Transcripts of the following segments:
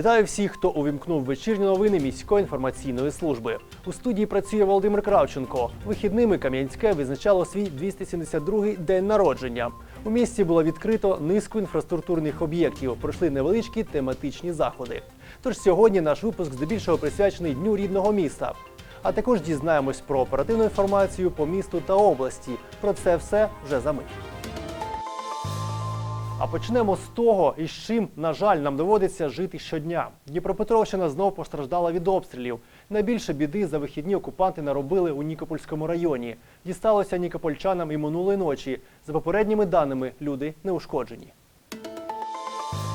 Вітаю всіх, хто увімкнув вечірні новини міської інформаційної служби. У студії працює Володимир Кравченко. Вихідними Кам'янське визначало свій 272-й день народження. У місті було відкрито низку інфраструктурних об'єктів. Пройшли невеличкі тематичні заходи. Тож сьогодні наш випуск здебільшого присвячений дню рідного міста. А також дізнаємось про оперативну інформацію по місту та області. Про це все вже за мить. А почнемо з того, із чим, на жаль, нам доводиться жити щодня. Дніпропетровщина знов постраждала від обстрілів. Найбільше біди за вихідні окупанти наробили у Нікопольському районі. Дісталося нікопольчанам і минулої ночі. За попередніми даними, люди не ушкоджені.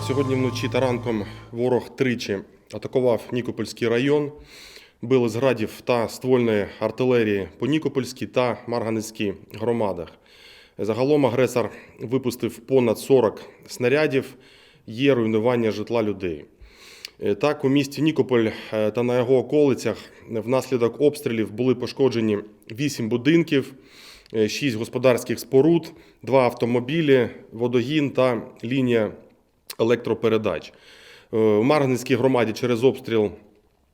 Сьогодні вночі та ранком ворог тричі атакував Нікопольський район, били з градів та ствольної артилерії по Нікопольській та Марганецькій громадах. Загалом агресор випустив понад 40 снарядів, є руйнування житла людей. Е, Так, у місті Нікополь е, та на його околицях внаслідок обстрілів були пошкоджені 8 будинків, 6 господарських споруд, 2 автомобілі, водогін та лінія електропередач. Е, У Марганецькій громаді через обстріл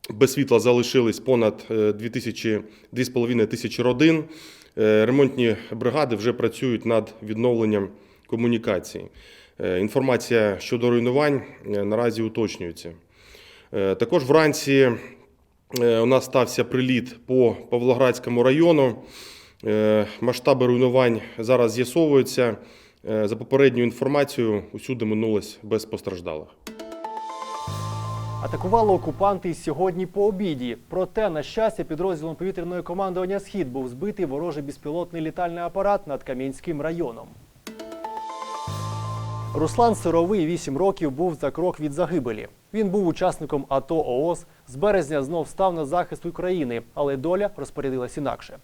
без світла залишились понад е, 2000 2,5 тисячі родин. Е, Ремонтні бригади вже працюють над відновленням комунікації. Е, Інформація щодо руйнувань е, наразі уточнюється. Також вранці у нас стався приліт по Павлоградському району. Масштаби руйнувань зараз з'ясовуються. За попередньою інформацією, усюди минулось без постраждалих. Атакували окупанти й сьогодні по обіді. Проте, на щастя, підрозділом повітряної командування Схід був збитий ворожий безпілотний літальний апарат над Кам'янським районом. Руслан Сировий 8 років був за крок від загибелі. Він був учасником АТО ООС. З березня знов став на захист України, але доля розпорядилась інакше.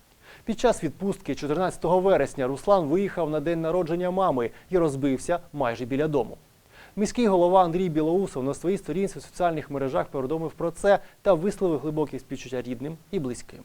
Під час відпустки 14 вересня Руслан виїхав на день народження мами і розбився майже біля дому. Міський голова Андрій Білоусов на своїй сторінці в соціальних мережах повідомив про це та висловив глибокі співчуття рідним і близьким.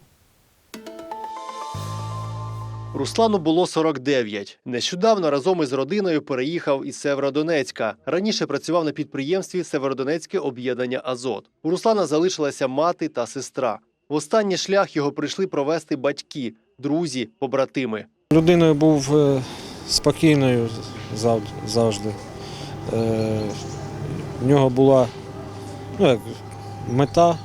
Руслану було 49. Нещодавно разом із родиною переїхав із Северодонецька. Раніше працював на підприємстві Северодонецьке об'єднання Азот. У Руслана залишилася мати та сестра. В останній шлях його прийшли провести батьки, друзі, побратими. Людиною був е, спокійною зав- завжди. Е, В нього була ну, як, мета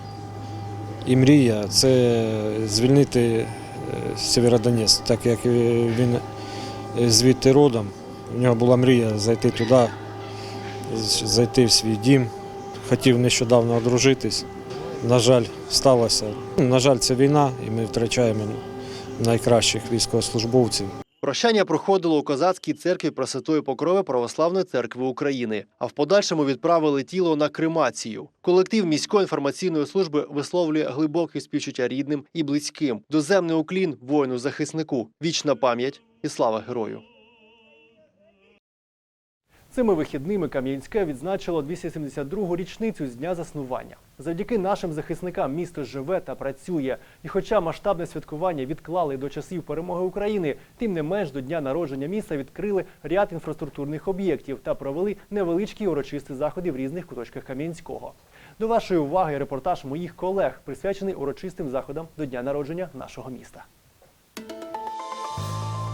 і мрія це звільнити е, Сєвєродонецьк, так як він е, звідти родом. У нього була мрія зайти туди, зайти в свій дім. Хотів нещодавно одружитись. На жаль, сталося. На жаль, це війна, і ми втрачаємо найкращих військовослужбовців. Прощання проходило у козацькій церкві Пресвятої Покрови Православної церкви України, а в подальшому відправили тіло на кремацію. Колектив міської інформаційної служби висловлює глибоке співчуття рідним і близьким. Доземний уклін воїну захиснику. Вічна пам'ять і слава герою. Цими вихідними Кам'янське відзначило 272-гу річницю з дня заснування. Завдяки нашим захисникам місто живе та працює. І хоча масштабне святкування відклали до часів перемоги України, тим не менш до дня народження міста відкрили ряд інфраструктурних об'єктів та провели невеличкі урочисті заходи в різних куточках Кам'янського. До вашої уваги репортаж моїх колег, присвячений урочистим заходам до дня народження нашого міста.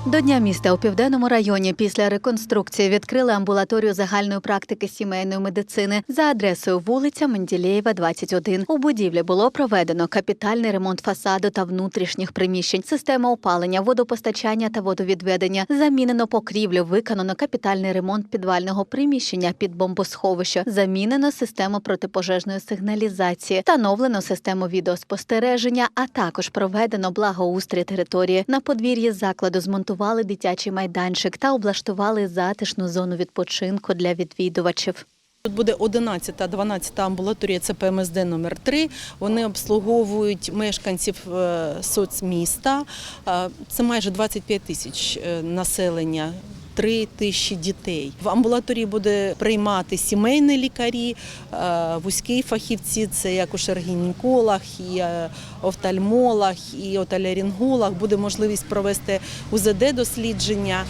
До Дня міста у південному районі після реконструкції відкрили амбулаторію загальної практики сімейної медицини за адресою вулиця Менділєєва, 21. У будівлі було проведено капітальний ремонт фасаду та внутрішніх приміщень, система опалення, водопостачання та водовідведення. Замінено покрівлю, виконано капітальний ремонт підвального приміщення під бомбосховище, замінено систему протипожежної сигналізації, встановлено систему відеоспостереження, а також проведено благоустрій території. На подвір'ї закладу змонтували дитячий майданчик та облаштували затишну зону відпочинку для відвідувачів. Тут буде 11 та 12 амбулаторія, це ПМСД номер 3 Вони обслуговують мешканців е, соцміста. Е, Це майже 25 тисяч е, населення. 3 тисячі дітей. В амбулаторії буде приймати сімейні лікарі, е, вузькі фахівці, це як акушер-гінеколог, і е, офтальмолог, і отоларинголог. Буде можливість провести УЗД-дослідження.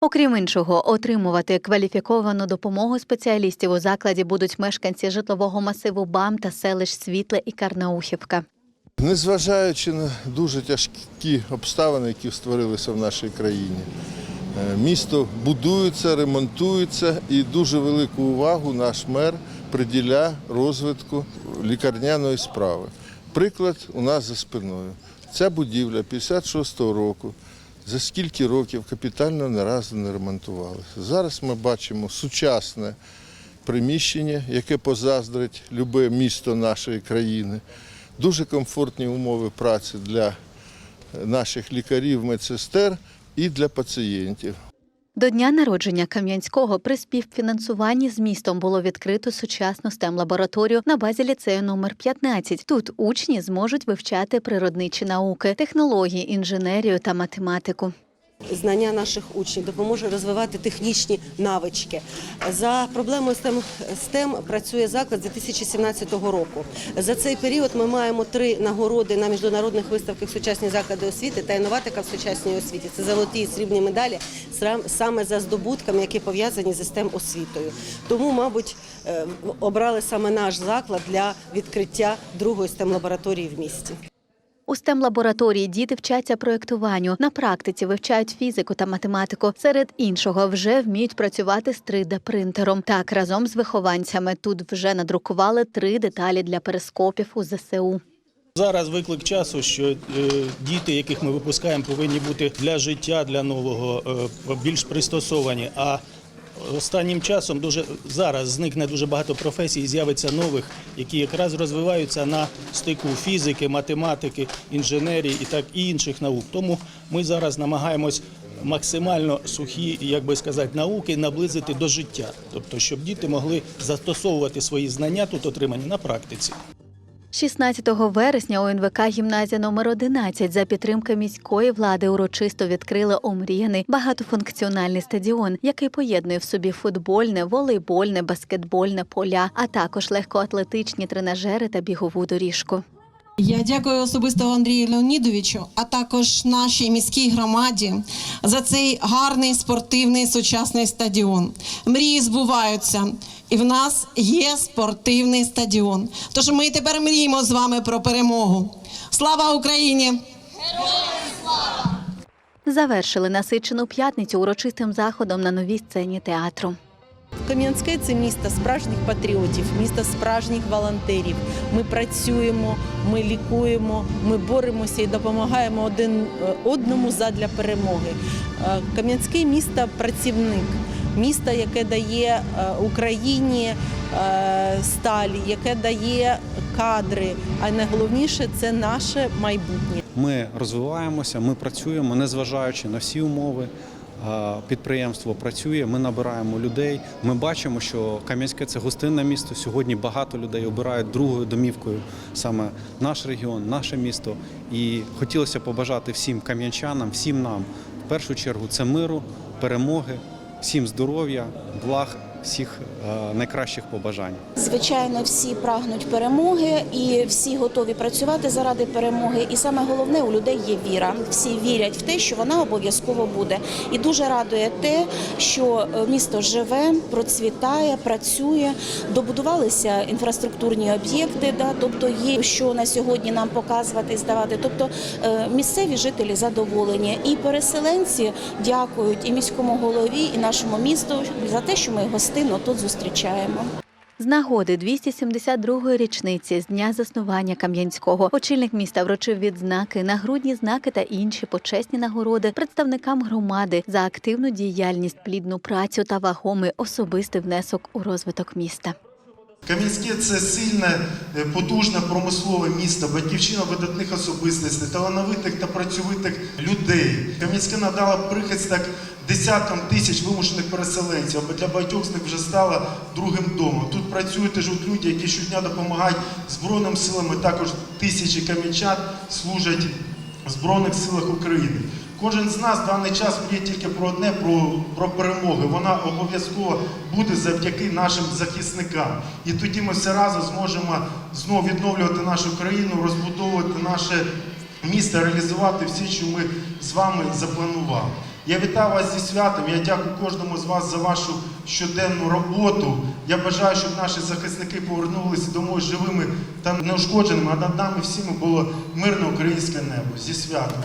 Окрім іншого, отримувати кваліфіковану допомогу спеціалістів у закладі будуть мешканці житлового масиву БАМ та селищ Світле і Карнаухівка. Незважаючи на дуже тяжкі обставини, які створилися в нашій країні, місто будується, ремонтується і дуже велику увагу наш мер приділяє розвитку лікарняної справи. Приклад у нас за спиною. Ця будівля 56-го року. За скільки років капітально не разу не ремонтувалася. Зараз ми бачимо сучасне приміщення, яке позаздрить любе місто нашої країни. Дуже комфортні умови праці для наших лікарів, медсестер і для пацієнтів. До дня народження Кам'янського при співфінансуванні з містом було відкрито сучасну STEM-лабораторію на базі ліцею номер 15. Тут учні зможуть вивчати природничі науки, технології, інженерію та математику. Знання наших учнів, допоможе розвивати технічні навички. За проблемою STEM, STEM працює заклад з 2017 року. За цей період ми маємо три нагороди на міжнародних виставках сучасні заклади освіти та інноватика в сучасній освіті. Це золоті і срібні медалі саме за здобутками, які пов'язані з STEM освітою. Тому, мабуть, е, обрали саме наш заклад для відкриття другої STEM лабораторії в місті. У STEM-лабораторії діти вчаться проєктуванню. На практиці вивчають фізику та математику. Серед іншого вже вміють працювати з 3D-принтером. Так, разом з вихованцями тут вже надрукували три деталі для перископів у ЗСУ. Зараз виклик часу, що е, діти, яких ми випускаємо, повинні бути для життя, для нового е, більш пристосовані. А останнім часом дуже зараз зникне дуже багато професій, з'явиться нових, які якраз розвиваються на стику фізики, математики, інженерії і так і інших наук. Тому ми зараз намагаємось максимально сухі, як би сказати, науки наблизити до життя, тобто, щоб діти могли застосовувати свої знання тут отримані на практиці. 16 вересня у НВК гімназія номер 11 за підтримки міської влади урочисто відкрила омріяний багатофункціональний стадіон, який поєднує в собі футбольне, волейбольне, баскетбольне поля, а також легкоатлетичні тренажери та бігову доріжку. Я дякую особисто Андрію Леонідовичу, а також нашій міській громаді за цей гарний спортивний сучасний стадіон. Мрії збуваються, і в нас є спортивний стадіон. Тож ми тепер мріємо з вами про перемогу. Слава Україні! Слава! Завершили насичену п'ятницю урочистим заходом на новій сцені театру. Кам'янське це місто справжніх патріотів, місто справжніх волонтерів. Ми працюємо, ми лікуємо, ми боремося і допомагаємо один е, одному задля перемоги. Е, Кам'янське місто працівник, місто, яке дає е, Україні сталі, яке дає кадри. А найголовніше це наше майбутнє. Ми розвиваємося, ми працюємо, незважаючи на всі умови. А, Підприємство працює, ми набираємо людей. Ми бачимо, що Кам'янське це гостинне місто. Сьогодні багато людей обирають другою домівкою саме наш регіон, наше місто. І хотілося побажати всім кам'янчанам, всім нам в першу чергу це миру, перемоги, всім здоров'я, благ, всіх е, найкращих побажань. Звичайно, всі прагнуть перемоги і всі готові працювати заради перемоги. І саме головне у людей є віра. Всі вірять в те, що вона обов'язково буде. І дуже радує те, що е, місто живе, процвітає, працює, добудувалися інфраструктурні об'єкти. Да, тобто є що на сьогодні нам показувати і здавати. Тобто е, місцеві жителі задоволені, і переселенці дякують і міському голові, і нашому місту за те, що ми його гостинно тут зустрічаємо. З нагоди 272-ї річниці з дня заснування Кам'янського очільник міста вручив відзнаки, нагрудні знаки та інші почесні нагороди представникам громади за активну діяльність, плідну працю та вагомий особистий внесок у розвиток міста. Кам'янське це сильне, е, потужне промислове місто, батьківщина видатних особистостей, талановитих та працьовитих людей. Кам'янське надало прихисток десяткам тисяч вимушених переселенців, або для багатьох з них вже стало другим домом. Тут працюють от люди, які щодня допомагають Збройним силам, і також тисячі кам'янчан служать в Збройних силах України. Кожен з нас в даний час мріє тільки про одне про, про перемогу. Вона обов'язково буде завдяки нашим захисникам. І тоді ми все разом зможемо знову відновлювати нашу країну, розбудовувати наше місто, реалізувати все, що ми з вами запланували. Я вітаю вас зі святом. Я дякую кожному з вас за вашу щоденну роботу. Я бажаю, щоб наші захисники повернулися домой живими та неушкодженими, а над нами всіми було мирне українське небо. Зі святом.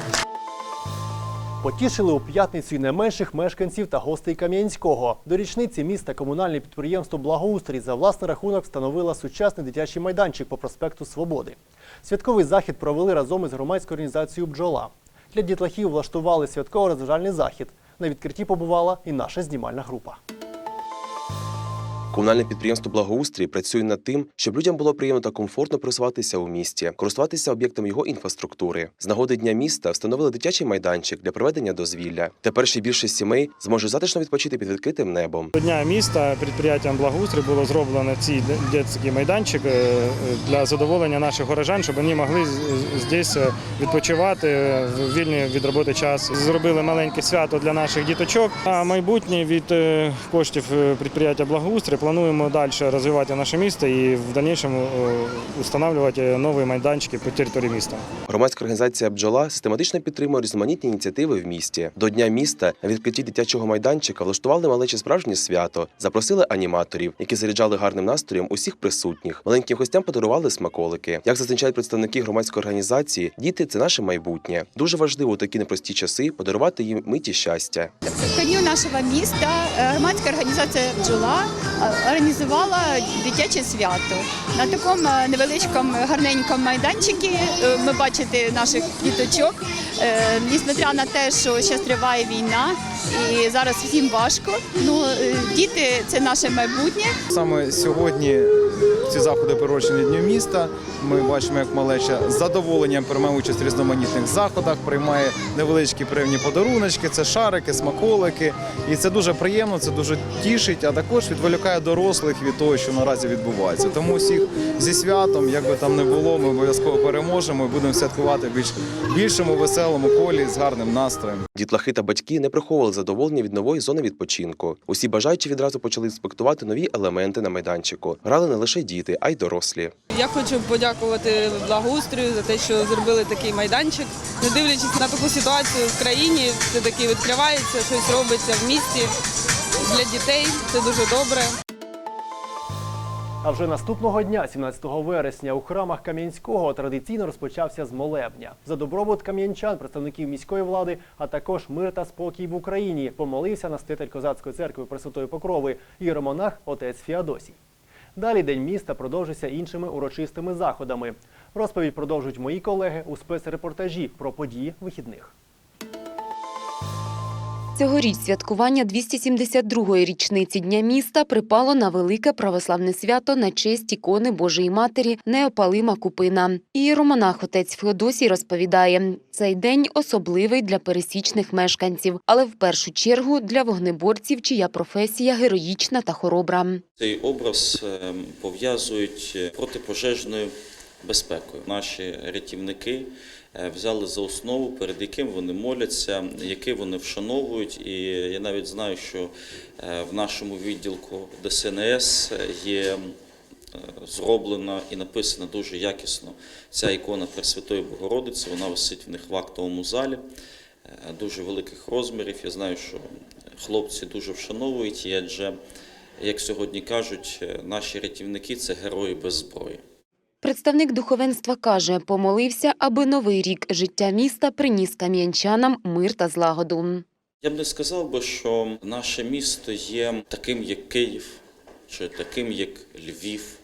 Потішили у п'ятницю і не менших мешканців та гостей Кам'янського. До річниці міста комунальне підприємство Благоустрій за власний рахунок встановило сучасний дитячий майданчик по проспекту Свободи. Святковий захід провели разом із громадською організацією Бджола. Для дітлахів влаштували святково-розважальний захід. На відкритті побувала і наша знімальна група. Комунальне підприємство Благоустрій працює над тим, щоб людям було приємно та комфортно просуватися у місті, користуватися об'єктами його інфраструктури. З нагоди дня міста встановили дитячий майданчик для проведення дозвілля. Тепер ще більше сімей зможе затишно відпочити під відкритим небом. Дня міста підприємством Благоустрій було зроблено цей дитячий майданчик е, для задоволення наших горожан, щоб вони могли здесь е, відпочивати в вільний від роботи час. Зробили маленьке свято для наших діточок. А майбутнє від е, коштів е, підприємства Благоустрій плануємо далі розвивати наше місто і в дальнішому е, встановлювати нові майданчики по території міста. Громадська організація Бджола систематично підтримує різноманітні ініціативи в місті. До дня міста на відкритті дитячого майданчика влаштували малече справжнє свято, запросили аніматорів, які заряджали гарним настроєм усіх присутніх. Маленьким гостям подарували смаколики. Як зазначають представники громадської організації, діти це наше майбутнє. Дуже важливо у такі непрості часи подарувати їм миті щастя. Ко дню нашого міста е, громадська організація Бджола е, організувала дитяче свято. На такому е, невеличкому гарненькому майданчику е, ми бачите наших діточок. Е, Несмотря на те, що ще триває війна і зараз всім важко. Ну діти це наше майбутнє. Саме сьогодні ці заходи приурочені Дню міста. Ми бачимо, як малеча з задоволенням приймає участь в різноманітних заходах, приймає невеличкі приємні подаруночки, це шарики, смаколики. І це дуже приємно, це дуже тішить, а також відволікає дорослих від того, що наразі відбувається. Тому всіх зі святом, як би там не було, ми обов'язково переможемо і будемо святкувати в більш більшому веселому колі з гарним настроєм. Дітлахи та батьки не приховували задоволення від нової зони відпочинку. Усі бажаючі відразу почали інспектувати нові елементи на майданчику. Грали не лише діти, а й дорослі. Я хочу подякувати благоустрою за те, що зробили такий майданчик. Не дивлячись на таку ситуацію в країні, все таки відкривається, щось робиться в місті для дітей. Це дуже добре. А вже наступного дня, 17 вересня, у храмах Кам'янського традиційно розпочався з молебня. За добробут кам'янчан, представників міської влади, а також мир та спокій в Україні помолився настоятель козацької церкви Пресвятої Покрови іеромонах отець Фіадосій. Далі день міста продовжиться іншими урочистими заходами. Розповідь продовжують мої колеги у спецрепортажі про події вихідних. Цьогоріч святкування 272-ї річниці Дня міста припало на велике православне свято на честь ікони Божої Матері Неопалима Купина. Ієромонах отець Феодосій розповідає, цей день особливий для пересічних мешканців, але в першу чергу для вогнеборців, чия професія героїчна та хоробра. Цей образ е, пов'язують е, протипожежною безпекою. Наші рятівники взяли за основу, перед яким вони моляться, який вони вшановують. І я навіть знаю, що е, в нашому відділку ДСНС є е, зроблена і написана дуже якісно ця ікона Пресвятої Богородиці. Вона висить в них в актовому залі е, дуже великих розмірів. Я знаю, що хлопці дуже вшановують її, адже, як сьогодні кажуть, е, наші рятівники це герої без зброї. Представник духовенства каже, помолився, аби новий рік життя міста приніс кам'янчанам мир та злагоду. Я б не сказав би, що наше місто є таким, як Київ, чи таким, як Львів.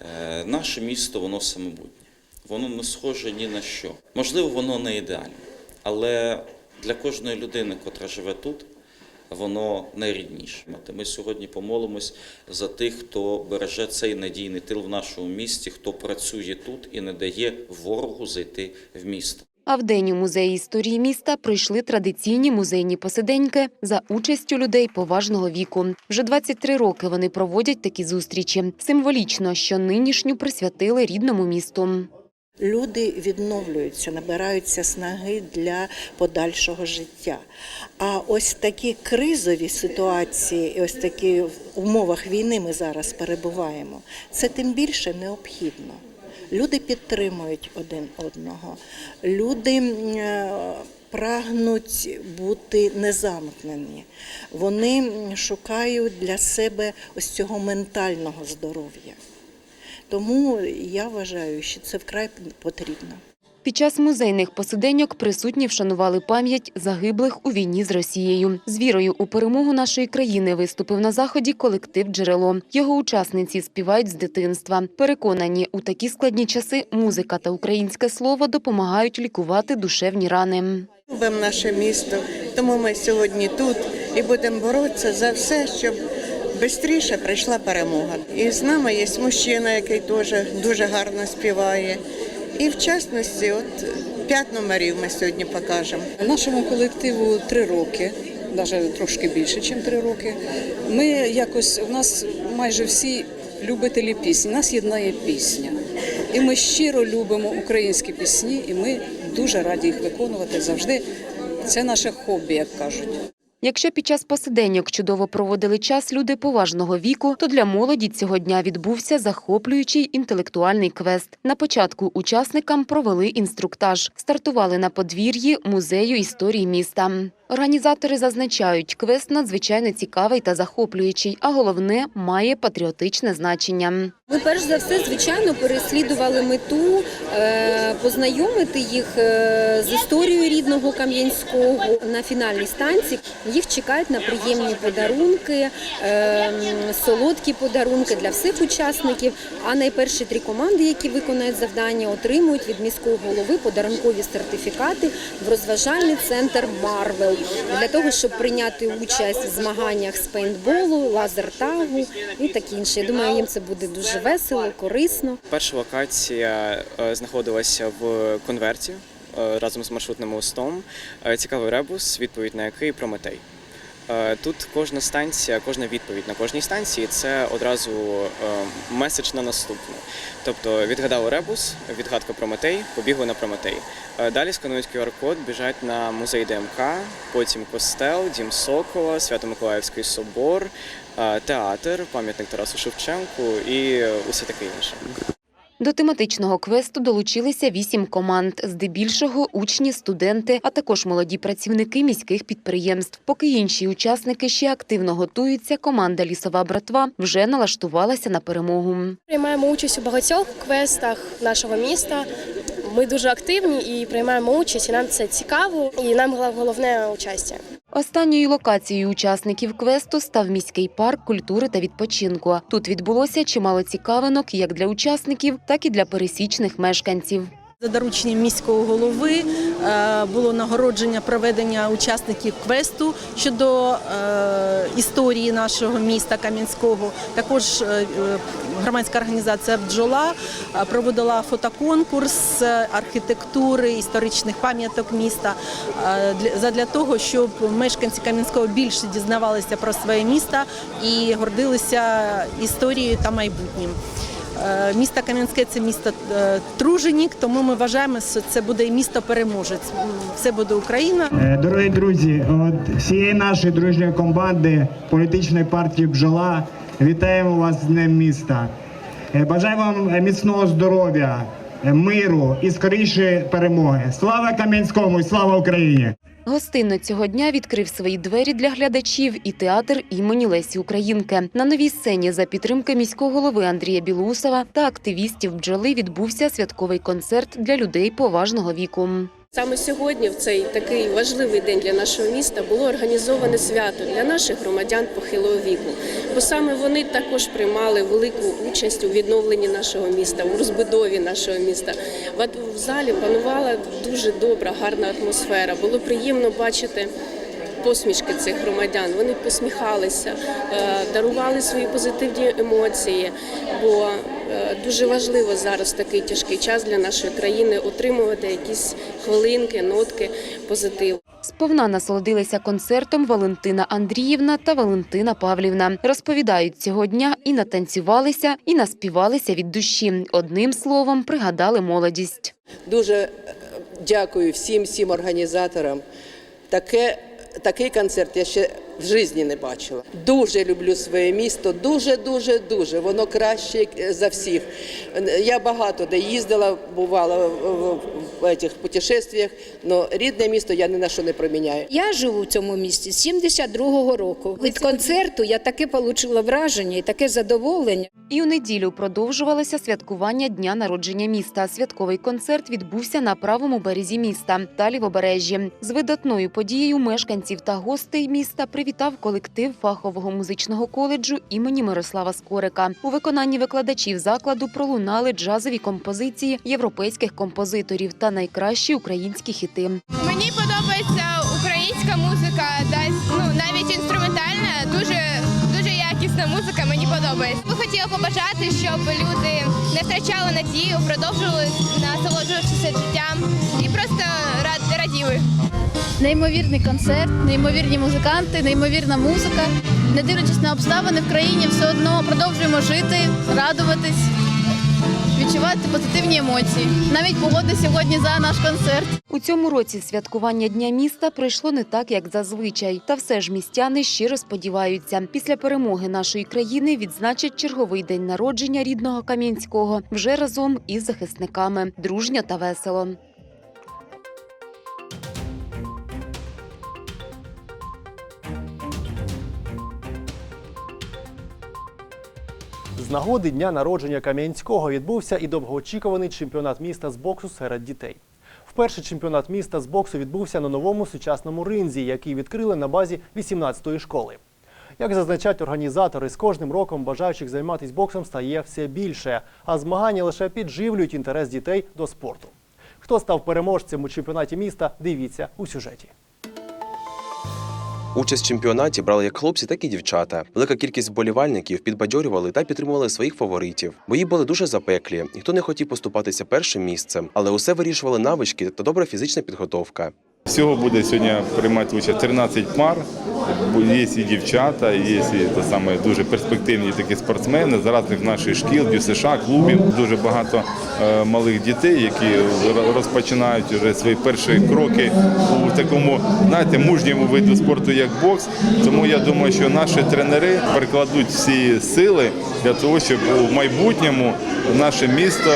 Е, Наше місто, воно самобутнє. Воно не схоже ні на що. Можливо, воно не ідеальне, але для кожної людини, котра живе тут, воно найрідніше. Ми сьогодні помолимось за тих, хто береже цей надійний тил в нашому місті, хто працює тут і не дає ворогу зайти в місто. А в день у музеї історії міста прийшли традиційні музейні посиденьки за участю людей поважного віку. Вже 23 роки вони проводять такі зустрічі. Символічно, що нинішню присвятили рідному місту. Люди відновлюються, набираються снаги для подальшого життя. А ось такі кризові ситуації, ось такі в умовах війни ми зараз перебуваємо. Це тим більше необхідно. Люди підтримують один одного, люди е, прагнуть бути незамкнені. Вони шукають для себе ось цього ментального здоров'я. Тому я вважаю, що це вкрай потрібно. Під час музейних посиденьок присутні вшанували пам'ять загиблих у війні з Росією. З вірою у перемогу нашої країни виступив на заході колектив Джерело. Його учасниці співають з дитинства. Переконані, у такі складні часи музика та українське слово допомагають лікувати душевні рани. Любимо наше місто, тому ми сьогодні тут і будемо боротися за все, щоб швидше прийшла перемога. І з нами є мужчина, який теж дуже гарно співає. І в частності, от п'ять номерів ми сьогодні покажемо. Нашому колективу три роки, навіть трошки більше, ніж три роки. Ми якось у нас майже всі любителі пісні. Нас єднає пісня. І ми щиро любимо українські пісні, і ми дуже раді їх виконувати завжди. Це наше хобі, як кажуть. Якщо під час посиденьок чудово проводили час люди поважного віку, то для молоді цього дня відбувся захоплюючий інтелектуальний квест. На початку учасникам провели інструктаж. Стартували на подвір'ї музею історії міста. Організатори зазначають, квест надзвичайно цікавий та захоплюючий, а головне має патріотичне значення. Ми перш за все, звичайно, переслідували мету е, познайомити їх е, з історією рідного Кам'янського на фінальній станції. Їх чекають на приємні подарунки, е, солодкі подарунки для всіх учасників. А найперші три команди, які виконають завдання, отримують від міського голови подарункові сертифікати в розважальний центр Марвел для того, щоб прийняти участь в змаганнях з пейнтболу, лазертагу і таке інше. Я думаю, їм це буде дуже весело, корисно. Перша локація е, знаходилася в конверті е, разом з маршрутним мостом. Е, Цікавий ребус, відповідь на який Прометей. Е, Тут кожна станція, кожна відповідь на кожній станції це одразу е, меседж на наступну. Тобто відгадали ребус, відгадка Прометей, побігли на Прометей. Е, Далі сканують QR-код, біжать на музей ДМК, потім костел, Дім Сокола, Свято-Миколаївський собор, театр, пам'ятник Тарасу Шевченку і усе таке інше. До тематичного квесту долучилися вісім команд, здебільшого учні, студенти, а також молоді працівники міських підприємств. Поки інші учасники ще активно готуються, команда Лісова братва вже налаштувалася на перемогу. Приймаємо участь у багатьох квестах нашого міста. Ми дуже активні і приймаємо участь, і нам це цікаво, і нам головне участь. Останньою локацією учасників квесту став міський парк культури та відпочинку. Тут відбулося чимало цікавинок як для учасників, так і для пересічних мешканців. За дорученням міського голови е, було нагородження проведення учасників квесту щодо е, історії нашого міста Кам'янського. Також е, громадська організація Бджола проводила фотоконкурс архітектури, історичних пам'яток міста для- задля того, щоб мешканці Кам'янського більше дізнавалися про своє місто і гордилися історією та майбутнім. Е, Місто Кам'янське це місто е, труженік, тому ми вважаємо, що це буде місто переможець. Все буде Україна. Е, Дорогі друзі, от всієї нашої дружньої команди політичної партії Бджола вітаємо вас з Днем міста. Бажаємо вам міцного здоров'я, миру і скорішої перемоги. Слава Кам'янському і слава Україні! Гостинно цього дня відкрив свої двері для глядачів і театр імені Лесі Українки. На новій сцені за підтримки міського голови Андрія Білоусова та активістів бджоли відбувся святковий концерт для людей поважного віку. Саме сьогодні, в цей такий важливий день для нашого міста, було організоване свято для наших громадян похилого віку. Бо саме вони також приймали велику участь у відновленні нашого міста, у розбудові нашого міста. В залі панувала дуже добра, гарна атмосфера. Було приємно бачити. Посмішки цих громадян вони посміхалися, е, дарували свої позитивні емоції. Бо дуже важливо зараз такий тяжкий час для нашої країни отримувати якісь хвилинки, нотки позитиву. Сповна насолодилися концертом Валентина Андріївна та Валентина Павлівна. Розповідають, цього дня і натанцювалися, і наспівалися від душі. Одним словом, пригадали молодість. Дуже е, дякую всім всім організаторам. Таке, такий концерт я ще в житті не бачила. Дуже люблю своє місто, дуже, дуже, дуже. Воно краще е, за всіх. Я багато де їздила, бувала в, в цих путешествиях, але рідне місто я ні на що не проміняю. Я живу в цьому місті з 72-го року. Від концерту я таке отримала враження і таке задоволення. І у неділю продовжувалося святкування дня народження міста. Святковий концерт відбувся на правому березі міста та лівобережжі. З видатною подією мешканців та гостей міста привітав колектив фахового музичного коледжу імені Мирослава Скорика. У виконанні викладачів закладу пролунали джазові композиції європейських композиторів та найкращі українські хіти. Мені подобається українська музика, ну навіть інструментальна, дуже дуже якісна музика. Мені подобається. Ми хотіли побажати, щоб люди не втрачали надію, продовжували насолоджуватися життям і просто рад- раділи. Неймовірний концерт, неймовірні музиканти, неймовірна музика. Не дивлячись на обставини в країні, все одно продовжуємо жити, радуватись, відчувати позитивні емоції. Навіть погода сьогодні за наш концерт. У цьому році святкування Дня міста пройшло не так, як зазвичай. Та все ж містяни щиро сподіваються, після перемоги нашої країни відзначать черговий день народження рідного Кам'янського вже разом із захисниками. Дружньо та весело. З нагоди дня народження Кам'янського відбувся і довгоочікуваний чемпіонат міста з боксу серед дітей. Вперше чемпіонат міста з боксу відбувся на новому сучасному ринзі, який відкрили на базі 18-ї школи. Як зазначають організатори, з кожним роком бажаючих займатися боксом стає все більше, а змагання лише підживлюють інтерес дітей до спорту. Хто став переможцем у чемпіонаті міста, дивіться у сюжеті. Участь в чемпіонаті брали як хлопці, так і дівчата. Велика кількість вболівальників підбадьорювали та підтримували своїх фаворитів. Бої були дуже запеклі, ніхто не хотів поступатися першим місцем, але усе вирішували навички та добра фізична підготовка. Всього буде сьогодні приймати участь 13 пар. Є і дівчата, є і те саме дуже перспективні такі спортсмени з різних наших шкіл, ДЮСШ, клубів. Дуже багато е, малих дітей, які розпочинають вже свої перші кроки у такому, знаєте, мужньому виду спорту, як бокс. Тому я думаю, що наші тренери перекладуть всі сили для того, щоб у майбутньому наше місто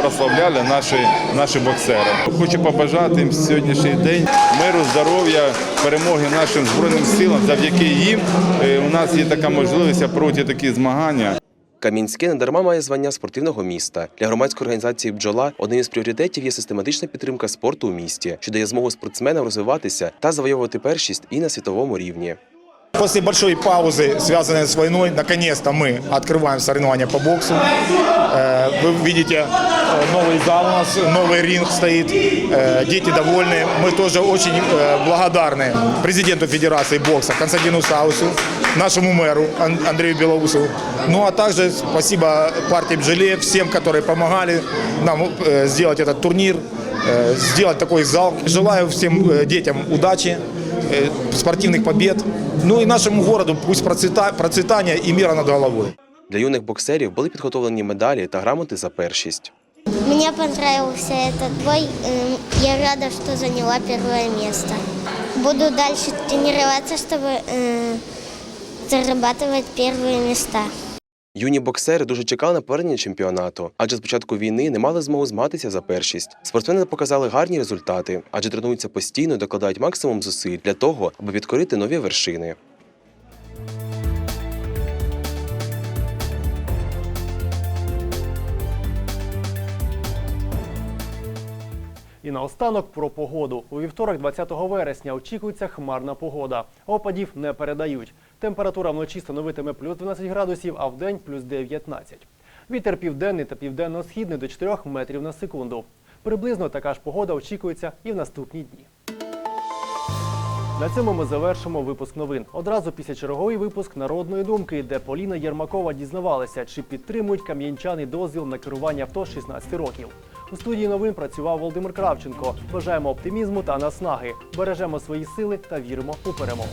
прославляли наші, наші боксери. Хочу побажати їм сьогоднішній день миру, здоров'я, перемоги нашим збройним силам. Завдяки їм е, у нас є така можливість проти такі змагання. Камінське недарма має звання спортивного міста. Для громадської організації Бджола одним із пріоритетів є систематична підтримка спорту у місті, що дає змогу спортсменам розвиватися та завойовувати першість і на світовому рівні. После большой паузы, связанной с войной, наконец-то мы открываем соревнования по боксу. Э, Вы видите, э, новый зал у нас, новый ринг стоит, Э, дети довольны. Мы тоже очень благодарны президенту Федерации бокса Константину Саусу, нашему мэру Ан- Андрею Белоусову. Ну а также спасибо партии «Бжеле», всем, которые помогали нам сделать этот турнир, сделать такой зал. Желаю всем детям удачи, спортивных побед. Ну и нашему городу пусть процвета- процветания и мира над головой. Для юних боксерів були підготовлені медалі та грамоти за першість. Мне понравился этот бой. Эм, Я рада, что заняла первое место. Буду дальше тренироваться, чтобы э, зарабатывать первые места. Юні боксери дуже чекали на повернення чемпіонату, адже з початку війни не мали змогу змагатися за першість. Спортсмени показали гарні результати, адже тренуються постійно і докладають максимум зусиль для того, аби підкорити нові вершини. І наостанок про погоду. У вівторок, 20 вересня, очікується хмарна погода. Опадів не передають. Температура вночі становитиме плюс 12 градусів, а вдень плюс 19. Вітер південний та південно-східний до 4 метрів на секунду. Приблизно така ж погода очікується і в наступні дні. На цьому ми завершимо випуск новин. Одразу після черговий випуск народної думки, де Поліна Єрмакова дізнавалася, чи підтримують кам'янчани дозвіл на керування авто з 16 років. У студії новин працював Володимир Кравченко. Бажаємо оптимізму та наснаги. Бережемо свої сили та віримо у перемогу.